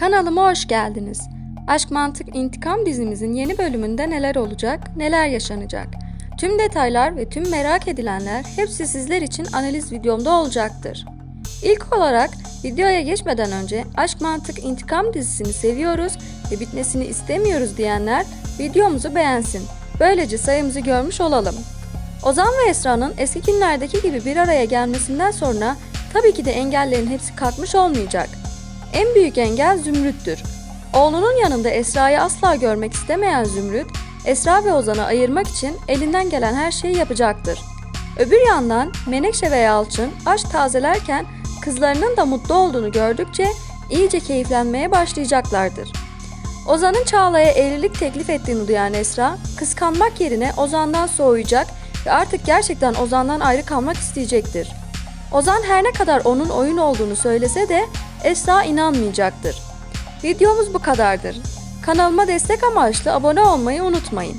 Kanalıma hoş geldiniz. Aşk Mantık İntikam dizimizin yeni bölümünde neler olacak, neler yaşanacak? Tüm detaylar ve tüm merak edilenler hepsi sizler için analiz videomda olacaktır. İlk olarak videoya geçmeden önce Aşk Mantık İntikam dizisini seviyoruz ve bitmesini istemiyoruz diyenler videomuzu beğensin. Böylece sayımızı görmüş olalım. Ozan ve Esra'nın eski günlerdeki gibi bir araya gelmesinden sonra tabii ki de engellerin hepsi kalkmış olmayacak. En büyük engel Zümrüt'tür. Oğlunun yanında Esra'yı asla görmek istemeyen Zümrüt, Esra ve Ozan'ı ayırmak için elinden gelen her şeyi yapacaktır. Öbür yandan Menekşe ve Yalçın aşk tazelerken kızlarının da mutlu olduğunu gördükçe iyice keyiflenmeye başlayacaklardır. Ozan'ın Çağla'ya evlilik teklif ettiğini duyan Esra, kıskanmak yerine Ozan'dan soğuyacak ve artık gerçekten Ozan'dan ayrı kalmak isteyecektir. Ozan her ne kadar onun oyun olduğunu söylese de Esra inanmayacaktır. Videomuz bu kadardır. Kanalıma destek amaçlı abone olmayı unutmayın.